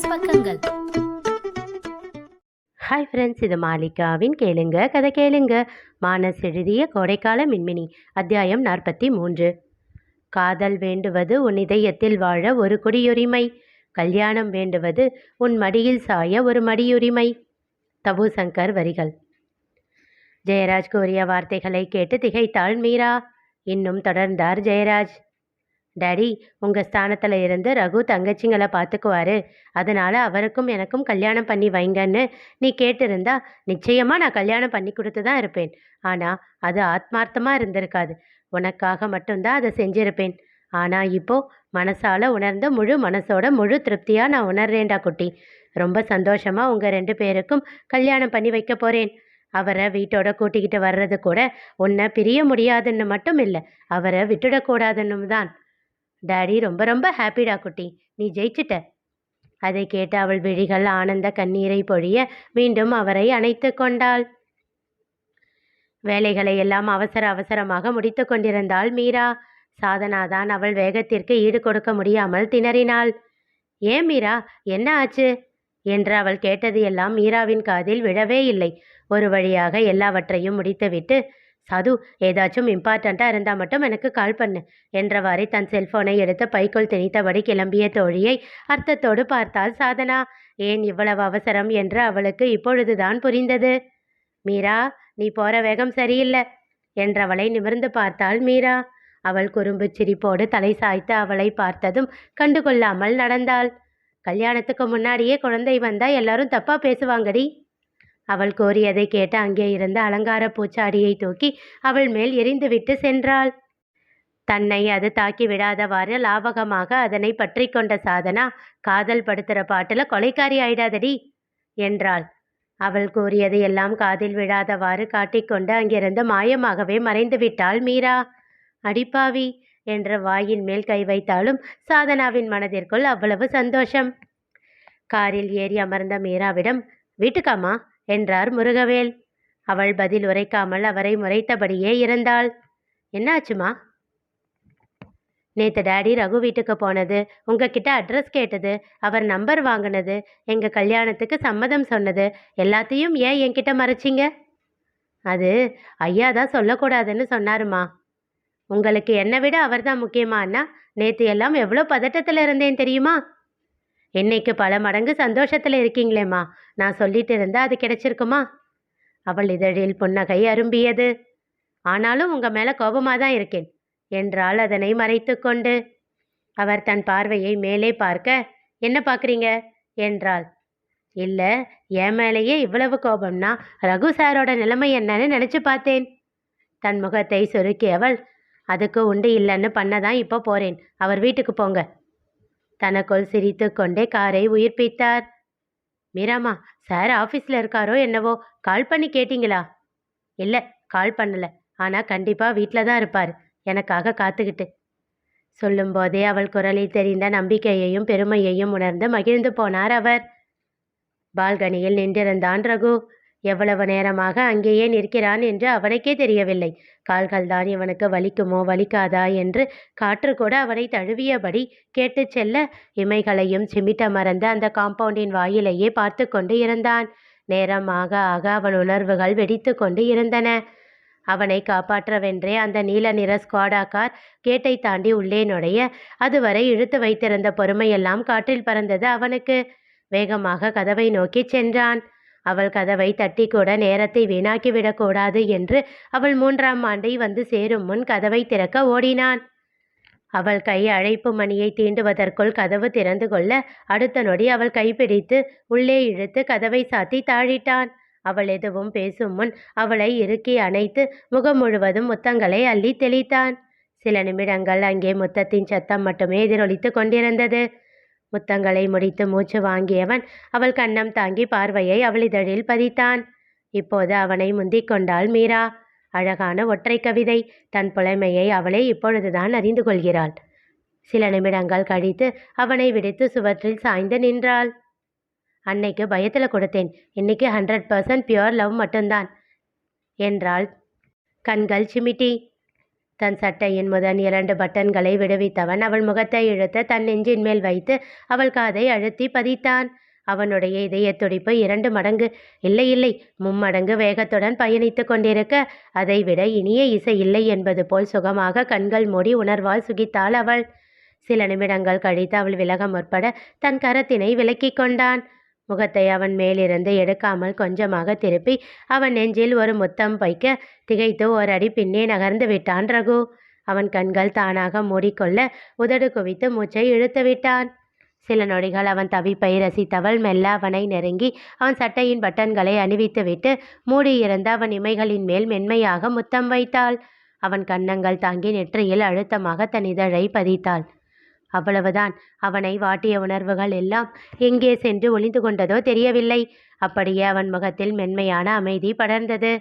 Plus பக்கங்கள். Hi friends இது மாலிகாவின் கேளுங்க கதை கேளுங்க. மானஸ் எழுதிய கோடைக்கால மின்மினி அத்தியாயம் நாற்பத்தி மூன்று. காதல் வேண்டுவது உன் இதயத்தில் வாழ ஒரு குடியுரிமை. கல்யாணம் வேண்டுவது உன் மடியில் சாய ஒரு மடியுரிமை. தபு சங்கர் வரிகள். ஜெயராஜ் கூறிய வார்த்தைகளை கேட்டு திகைத்தாள் மீரா. இன்னும் தொடர்ந்தார் ஜெயராஜ். டாடி உங்கள் ஸ்தானத்தில் இருந்து ரகு தங்கச்சிங்களை பார்த்துக்குவாரு அதனால் அவருக்கும் எனக்கும் கல்யாணம் பண்ணி வைங்கன்னு நீ கேட்டிருந்தா நிச்சயமாக நான் கல்யாணம் பண்ணி கொடுத்து தான் இருப்பேன். ஆனால் அது ஆத்மார்த்தமாக இருந்திருக்காது. உனக்காக மட்டும்தான் அதை செஞ்சிருப்பேன். ஆனால் இப்போது மனசால் உணர்ந்த முழு மனசோட முழு திருப்தியாக நான் உணர்றேன்டா குட்டி. ரொம்ப சந்தோஷமாக உங்கள் ரெண்டு பேருக்கும் கல்யாணம் பண்ணி வைக்க போகிறேன் அவரை வீட்டோட கூட்டிக்கிட்டு வர்றது கூட உன்னை பிரிய முடியாதுன்னு மட்டும் இல்லை அவரை விட்டுடக்கூடாதுன்னு தான். டாடி ரொம்ப ரொம்ப ஹாப்பிடா குட்டி. நீ ஜெயிச்சிட்ட. அதை கேட்டு அவள் விழிகள் ஆனந்த கண்ணீரை பொழிய மீண்டும் அவரை அணைத்து கொண்டாள். வேலைகளை எல்லாம் அவசர அவசரமாக முடித்து கொண்டிருந்தாள் மீரா. சாதனாதான் அவள் வேகத்திற்கு ஈடு கொடுக்க முடியாமல் திணறினாள். ஏன் மீரா? என்ன ஆச்சு? என்று அவள் கேட்டது எல்லாம் மீராவின் காதில் விழவே இல்லை. ஒரு வழியாக எல்லாவற்றையும் முடித்துவிட்டு சாது ஏதாச்சும் இம்பார்ட்டண்ட்டாக இருந்தால் மட்டும் எனக்கு கால் பண்ணு என்றவாறே தன் செல்போனை எடுத்து பைக்குள் திணித்தபடி கிளம்பிய தோழியை அர்த்தத்தோடு பார்த்தாள் சாதனா. ஏன் இவ்வளவு அவசரம்? என்று அவளுக்கு இப்பொழுதுதான் புரிந்தது. மீரா நீ போற வேகம் சரியில்லை என்றவளை நிமிர்ந்து பார்த்தாள் மீரா. அவள் குறும்பு சிரிப்போடு தலை சாய்த்து அவளை பார்த்ததும் கண்டுகொள்ளாமல் நடந்தாள். கல்யாணத்துக்கு முன்னாடியே குழந்தை வந்தா எல்லாரும் தப்பா பேசுவாங்கடி. அவள் கோரியதை கேட்டு அங்கே இருந்த அலங்கார பூச்சாடியை தூக்கி அவள் மேல் எரிந்துவிட்டு சென்றாள். தன்னை அது தாக்கி விடாதவாறு லாவகமாக அதனை பற்றி கொண்ட சாதனா காதல் படுத்துகிற பாட்டில் கொலைக்காரி ஆயிடாதடி என்றாள். அவள் கூறியது எல்லாம் காதில் விழாதவாறு காட்டிக்கொண்டு அங்கிருந்து மாயமாகவே மறைந்து விட்டாள் மீரா. அடிப்பாவி என்ற வாயின் மேல் கை வைத்தாலும் சாதனாவின் மனதிற்குள் அவ்வளவு சந்தோஷம். காரில் ஏறி அமர்ந்த மீராவிடம் வீட்டுக்காமா என்றார் முருகவேல். அவள் பதில் உரைக்காமல் அவரை முறைத்தபடியே இருந்தாள். என்னாச்சுமா? நேற்று டாடி ரகு வீட்டுக்கு போனது. உங்ககிட்ட அட்ரஸ் கேட்டது. அவர் நம்பர் வாங்கினது. எங்க கல்யாணத்துக்கு சம்மதம் சொன்னது. எல்லாத்தையும் ஏன் என்கிட்ட மறைச்சிங்க? அது ஐயா தான் சொல்லக்கூடாதுன்னு சொன்னாருமா. உங்களுக்கு என்னை விட அவர் தான் முக்கியமானா நேற்று எல்லாம் எவ்வளோ பதட்டத்தில் இருந்தேன் தெரியுமா? என்னைக்கு பல மடங்கு சந்தோஷத்தில் இருக்கீங்களேம்மா. நான் சொல்லிட்டு இருந்தா அது கிடைச்சிருக்குமா? அவள் இதழில் புன்னகை அரும்பியது. ஆனாலும் உங்க மேல கோபமாக தான் இருக்கேன். என்றால் அதனை மறைத்து கொண்டு. அவர் தன் பார்வையை மேலே பார்க்க என்ன பார்க்குறீங்க? என்றாள். இல்லை என் மேலேயே இவ்வளவு கோபம்னா ரகு சாரோட நிலைமை என்னன்னு நினச்சி பார்த்தேன். தன் முகத்தை சுருக்கியவள் அதுக்கு உண்டு இல்லைன்னு பண்ணதான் இப்போ போறேன். அவர் வீட்டுக்கு போங்க. தனக்குள் சிரித்து கொண்டே காரை உயிர்ப்பித்தார். மீராமா சார் ஆஃபீஸில் இருக்காரோ என்னவோ? கால் பண்ணி கேட்டிங்களா? இல்லை கால் பண்ணல. ஆனால் கண்டிப்பாக வீட்டில் தான் இருப்பார். எனக்காக காத்துக்கிட்டு. சொல்லும்போதே அவள் குரலில் தெரிந்த நம்பிக்கையையும் பெருமையையும் உணர்ந்து மகிழ்ந்து போனார் அவர். பால்கனியில் நின்றிருந்தான் ரகு. எவ்வளவு நேரமாக அங்கேயே நிற்கிறான் என்று அவனுக்கே தெரியவில்லை. கால்கள்தான் இவனுக்கு வலிக்குமோ வலிக்காதா என்று காற்று கூட அவனை தழுவியபடி கேட்டுச் செல்ல இமைகளையும் சிமிட்ட மறந்து அந்த காம்பவுண்டின் வாயிலையே பார்த்து கொண்டு இருந்தான். நேரம் ஆக ஆக அவன் உணர்வுகள் வெடித்து கொண்டு இருந்தன. அவனை காப்பாற்றவென்றே அந்த நீல நிற ஸ்குவாடா கார் கேட்டை தாண்டி உள்ளே நுழைய அதுவரை இழுத்து வைத்திருந்த பொறுமையெல்லாம் காற்றில் பறந்தது அவனுக்கு. வேகமாக கதவை நோக்கிச் சென்றான். அவள் கதவை தட்டி கூட நேரத்தை வீணாக்கி விடக்கூடாது என்று அவள் மூன்றாம் ஆண்டை வந்து சேரும் முன் கதவை திறக்க ஓடினான். அவள் கை அழைப்பு மணியை தீண்டுவதற்குள் கதவு திறந்து கொள்ள அடுத்த நொடி அவள் கைப்பிடித்து உள்ளே இழுத்து கதவை சாத்தி தாழிட்டான். அவள் எதுவும் பேசும் முன் அவளை இறுக்கி அணைத்து முகம் முழுவதும் முத்தங்களை அள்ளி தெளித்தான். சில நிமிடங்கள் அங்கே முத்தத்தின் சத்தம் மட்டுமே எதிரொலித்து கொண்டிருந்தது. முத்தங்களை முடித்து மூச்சு வாங்கியவன் அவள் கண்ணம் தாங்கி பார்வையை அவள் இதழில் பதித்தான். இப்போது அவனை முந்திக் கொண்டாள் மீரா. அழகான ஒற்றை கவிதை. தன் புலைமையை அவளே இப்பொழுதுதான் அறிந்து கொள்கிறாள். சில நிமிடங்கள் கழித்து அவனை விடுத்து சுவற்றில் சாய்ந்து நின்றாள். அன்னைக்கு பயத்தில் கொடுத்தேன். இன்னைக்கு ஹண்ட்ரட் பர்சன்ட் பியூர் லவ் மட்டும்தான் என்றாள். கண்கள் சிமிட்டி. தன் சட்டையின் முதன் இரண்டு பட்டன்களை விடுவித்தவன் அவள் முகத்தை இழுத்து தன் நெஞ்சின் மேல் வைத்து அவள் காதை அழுத்தி பதித்தான். அவனுடைய இதய துடிப்பு இரண்டு மடங்கு இல்லை இல்லை மும்மடங்கு வேகத்துடன் பயணித்து கொண்டிருக்க அதைவிட இனிய இசை இல்லை என்பது போல் சுகமாக கண்கள் மூடி உணர்வால் சுகித்தாள் அவள். சில நிமிடங்கள் கழித்து அவள் விலக முற்பட தன் கரத்தினை விலக்கிக் கொண்டான். முகத்தை அவன் மேலிருந்து எடுக்காமல் கொஞ்சமாக திருப்பி அவன் நெஞ்சில் ஒரு முத்தம் வைக்க திகைத்து ஒரு அடி பின்னே நகர்ந்து விட்டான் ரகு. அவன் கண்கள் தானாக மூடிக்கொள்ள உதடு குவித்து மூச்சை இழுத்து விட்டான். சில நொடிகள் அவன் தவிப்பை ரசித்தவள் மெல்ல அவனை நெருங்கி அவன் சட்டையின் பட்டன்களை அணிவித்துவிட்டு மூடியிருந்த அவன் இமைகளின் மேல் மென்மையாக முத்தம் வைத்தாள். அவன் கன்னங்கள் தாங்கி நெற்றியில் அழுத்தமாக தன் இதழை பதித்தாள். அவ்வளவுதான். அவனை வாட்டிய உணர்வுகள் எல்லாம் எங்கே சென்று ஒளிந்து கொண்டதோ தெரியவில்லை. அப்படியே அவன் முகத்தில் மென்மையான அமைதி படர்ந்தது.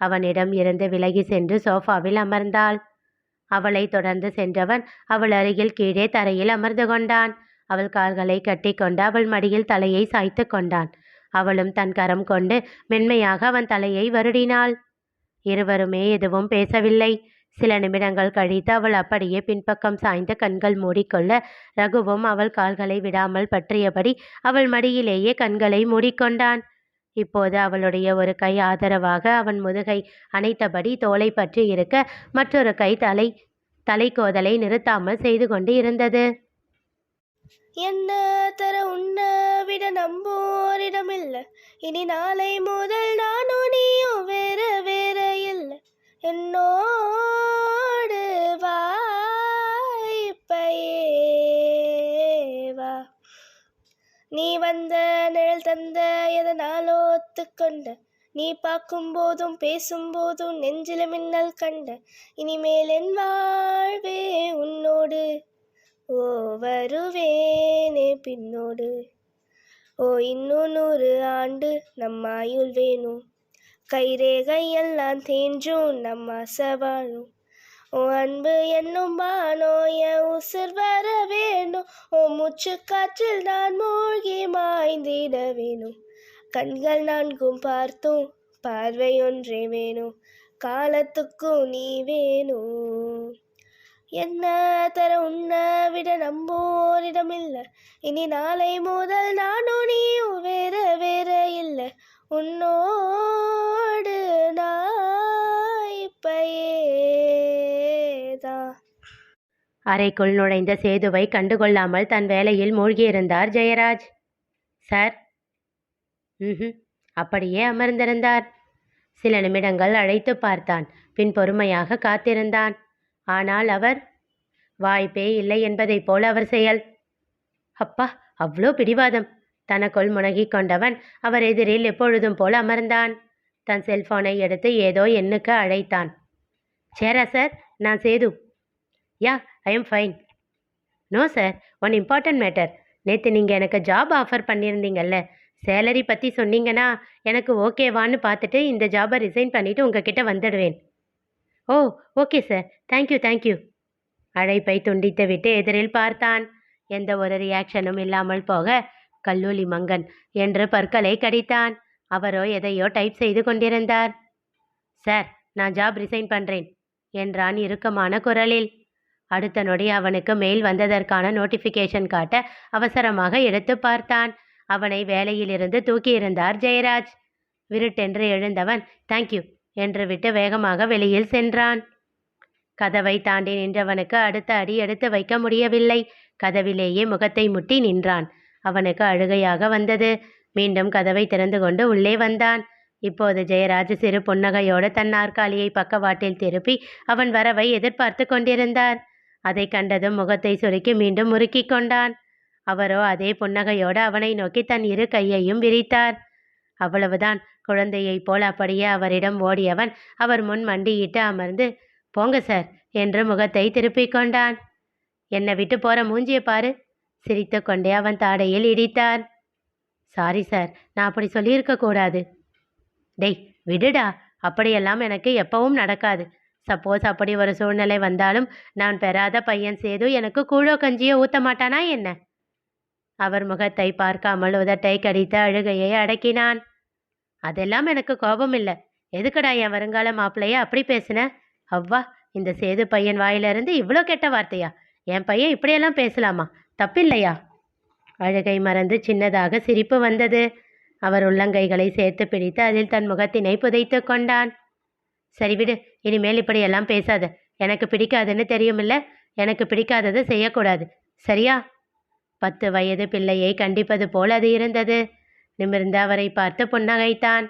அவனிடம் இருந்து விலகி சென்று சோஃபாவில் அமர்ந்தாள். அவளை தொடர்ந்து சென்றவன் அவள் அருகில் கீழே தரையில் அமர்ந்து கொண்டான். அவள் கால்களை கட்டிக்கொண்டு அவள் மடியில் தலையை சாய்த்து கொண்டான். அவளும் தன் கரம் கொண்டு மென்மையாக அவன் தலையை வருடினாள். இருவருமே எதுவும் பேசவில்லை. சில நிமிடங்கள் கழித்து அவள் அப்படியே பின்பக்கம் சாய்ந்த கண்கள் மூடிக்கொள்ள ரகுவும் அவள் கால்களை விடாமல் பற்றியபடி அவள் மடியிலேயே கண்களை மூடிக்கொண்டான். இப்போது அவளுடைய ஒரு கை ஆதரவாக அவன் முதுகை அணைத்தபடி தோலை பற்றி இருக்க மற்றொரு கை தலை தலைக்கோதலை நிறுத்தாமல் செய்து கொண்டு இருந்தது. என்ன தர உன்ன விட நம்போரிடமில்ல. இனி நாளை முதல் நானும் நீயும் வேற வேற இல்லை. என்னோடு வாய்ப்பையே வா. நீ வந்த நிழல் தந்த எதனாலோ ஒத்துக்கொண்ட? நீ பார்க்கும் போதும் பேசும் போதும் நெஞ்சில மின்னல் கண்ட. இனிமேல் என் வாழ்வே உன்னோடு. ஓ வருவேனே பின்னோடு. ஓ இன்னும் நூறு ஆண்டு நம்ம ஆயுள் வேணும். கைரேகை எல்லாம் நம்ம ஆசை வாழும் ஓ அன்பு என்னும் பானோ என் உசிர் வர வேணும் ஓ மூச்சு காற்றில் நான் மூழ்கி மாய்ந்திட வேணும் கண்கள் நான்கும் பார்த்தும் பார்வை ஒன்றே வேணும் காலத்துக்கும் நீ வேணும் என்ன தர உன்ன விட நம்போரிடமில்ல. இனி நாளை முதல் நானும் நீயும் வேற வேற இல்லை. உன்னோடு நாய்ப்பையேதான் அறைக்குள் நுழைந்த சேதுவை கண்டுகொள்ளாமல் தன் வேலையில் மூழ்கியிருந்தார் ஜெயராஜ். சார். ம் அப்படியே அமர்ந்திருந்தார். சில நிமிடங்கள் அழைத்து பார்த்தான். பின் பொறுமையாக காத்திருந்தான். ஆனால் அவர்? வாய்ப்பே இல்லை என்பதைப் போல் அவர் செயல். அப்பா அவ்வளோ பிடிவாதம். தனக்குள் முனகிக் கொண்டவன் அவர் எதிரில் எப்பொழுதும் போல் அமர்ந்தான். தன் செல்போனை எடுத்து ஏதோ எண்ணுக்கு அழைத்தான். சேரா சார் நான் Sethu. Ya I am fine no sir one important matter நேற்று நீங்கள் எனக்கு ஜாப் ஆஃபர் பண்ணியிருந்தீங்கல்ல. சேலரி பற்றி சொன்னீங்கன்னா எனக்கு ஓகேவான்னு பார்த்துட்டு இந்த ஜாபை ரிசைன் பண்ணிவிட்டு உங்ககிட்ட வந்துடுவேன். ஓ okay sir thank you thank you அழைப்பை துண்டித்து விட்டு எதிரில் பார்த்தான். எந்த ஒரு ரியாக்ஷனும் இல்லாமல் போக கல்லூலி மங்கன் என்று பற்களை கடித்தான். அவரோ எதையோ டைப் செய்து கொண்டிருந்தார். சார் நான் ஜாப் ரிசைன் பண்ணுறேன் என்றான் இறுக்கமான குரலில். அடுத்த நொடி அவனுக்கு மெயில் வந்ததற்கான நோட்டிஃபிகேஷன் காட்ட அவசரமாக எடுத்து பார்த்தான். அவனை வேலையிலிருந்து தூக்கியிருந்தார் ஜெயராஜ். விருட்டென்று எழுந்தவன் தேங்க்யூ என்று விட்டு வேகமாக வெளியில் சென்றான். கதவை தாண்டி நின்றவனுக்கு அடுத்த அடி எடுத்து வைக்க முடியவில்லை. கதவிலேயே முகத்தை முட்டி நின்றான். அவனுக்கு அழுகையாக வந்தது. மீண்டும் கதவை திறந்து கொண்டு உள்ளே வந்தான். இப்போது ஜெயராஜ் சிறு புன்னகையோடு தன் நாற்காலியை பக்கவாட்டில் திருப்பி அவன் வரவை எதிர்பார்த்து கொண்டிருந்தார். அதை கண்டதும் முகத்தை சுருக்கி மீண்டும் முறுக்கிக் கொண்டான். அவரோ அதே புன்னகையோடு அவனை நோக்கி தன் இரு கையையும் விரித்தார். அவ்வளவுதான். குழந்தையைப் போல் அப்படியே அவரிடம் ஓடியவன் அவர் முன் மண்டியிட்டு அமர்ந்து போங்க சார் என்று முகத்தை திருப்பிக் கொண்டான். என்னை விட்டு போற மூஞ்சிய பாரு. சிரித்து கொண்டே அவன் தாடையில் இடித்தார் சாரி சார் நான் அப்படி சொல்லியிருக்க கூடாது. டேய் விடுடா. அப்படியெல்லாம் எனக்கு எப்பவும் நடக்காது. சப்போஸ் அப்படி ஒரு சூழ்நிலை வந்தாலும் நான் பெறாத பையன் சேது எனக்கு கூழோ கஞ்சியோ ஊத்த மாட்டானா என்ன? அவர் முகத்தை பார்க்காமல் உதட்டை கடித்து அழுகையை அடக்கினான். அதெல்லாம் எனக்கு கோபம் இல்லை. எதுக்குடா என் வருங்கால மாப்பிள்ளைய அப்படி பேசின? அவ்வா இந்த சேது பையன் வாயிலிருந்து இவ்வளோ கெட்ட வார்த்தையா? என் பையன் இப்படியெல்லாம் பேசலாமா? தப்பில்லையா? அழுகை மறந்து சின்னதாக சிரிப்பு வந்தது. அவர் உள்ளங்கைகளை சேர்த்து பிடித்து அதில் தன் முகத்தினை புதைத்து கொண்டான். சரி விடு இனிமேல் இப்படியெல்லாம் பேசாத. எனக்கு பிடிக்காதுன்னு தெரியுமில்ல? எனக்கு பிடிக்காததை செய்யக்கூடாது. சரியா? பத்து வயது பிள்ளையை கண்டிப்பது போல் அது இருந்தது. நிமிர்ந்து அவரை பார்த்து புன்னகைத்தான்.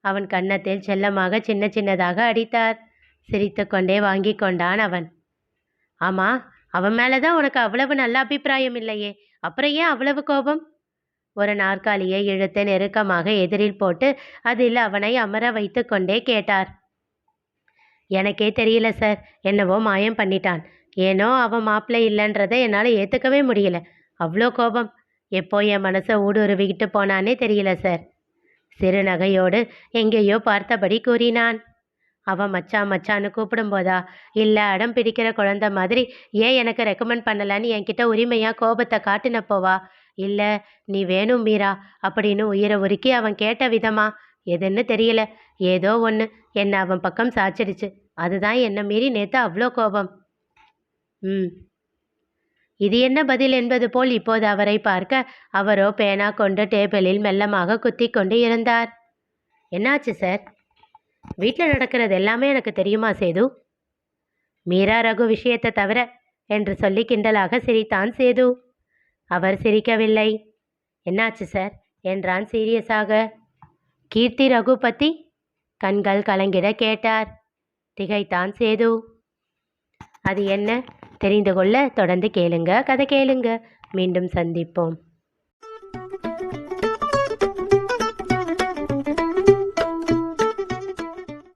அவன் கன்னத்தில் செல்லமாக சின்ன சின்னதாக அடித்தார். சிரித்துக்கொண்டே வாங்கி கொண்டான் அவன். ஆமா அவன் மேலே தான் உனக்கு அவ்வளவு நல்ல அபிப்பிராயம் இல்லையே. அப்புறம் ஏன் அவ்வளவு கோபம்? ஒரு நாற்காலியை இழுத்து நெருக்கமாக எதிரில் போட்டு அதில் அவனை அமர வைத்து கொண்டே கேட்டார். எனக்கே தெரியல சார். என்னவோ மாயம் பண்ணிட்டான். ஏனோ அவன் மாப்பிள்ளை இல்லைன்றதை என்னால் ஏற்றுக்கவே முடியல. அவ்வளோ கோபம். எப்போ என் மனசை ஊடுருவிக்கிட்டு போனானே தெரியல சார். சிறுநகையோடு எங்கேயோ பார்த்தபடி கூறினான். அவன் மச்சான் மச்சான்னு கூப்பிடும்போதா? இல்லை அடம் பிடிக்கிற குழந்தை மாதிரி ஏன் எனக்கு ரெக்கமெண்ட் பண்ணலன்னு என்கிட்ட உரிமையாக கோபத்தை காட்டினப்போவா? இல்லை நீ வேணும் மீரா அப்படின்னு உயிரை உருக்கி அவன் கேட்ட விதமா? எதுன்னு தெரியல. ஏதோ ஒன்று என்னை அவன் பக்கம் சாச்சிடுச்சு. அதுதான் என்னை மீறி நேற்று அவ்வளோ கோபம். ம். இது என்ன பதில் என்பது போல் இப்போது அவரை பார்க்க அவரோ பேனா கொண்டு டேபிளில் மெல்லமாக குத்தி கொண்டு இருந்தார். என்னாச்சு சார்? வீட்டில் நடக்கிறது எல்லாமே எனக்கு தெரியுமா சேது? மீரா ரகு விஷயத்தை தவிர என்று சொல்லி கிண்டலாக சிரித்தான் சேது. அவர் சிரிக்கவில்லை. என்னாச்சு சார்? என்றான் சீரியஸாக. கீர்த்தி ரகு பற்றி கண்கள் கலங்கிட கேட்டார். திகைத்தான் சேது. அது என்ன? தெரிந்து கொள்ள தொடர்ந்து கேளுங்க. கதை கேளுங்க. மீண்டும் சந்திப்போம்.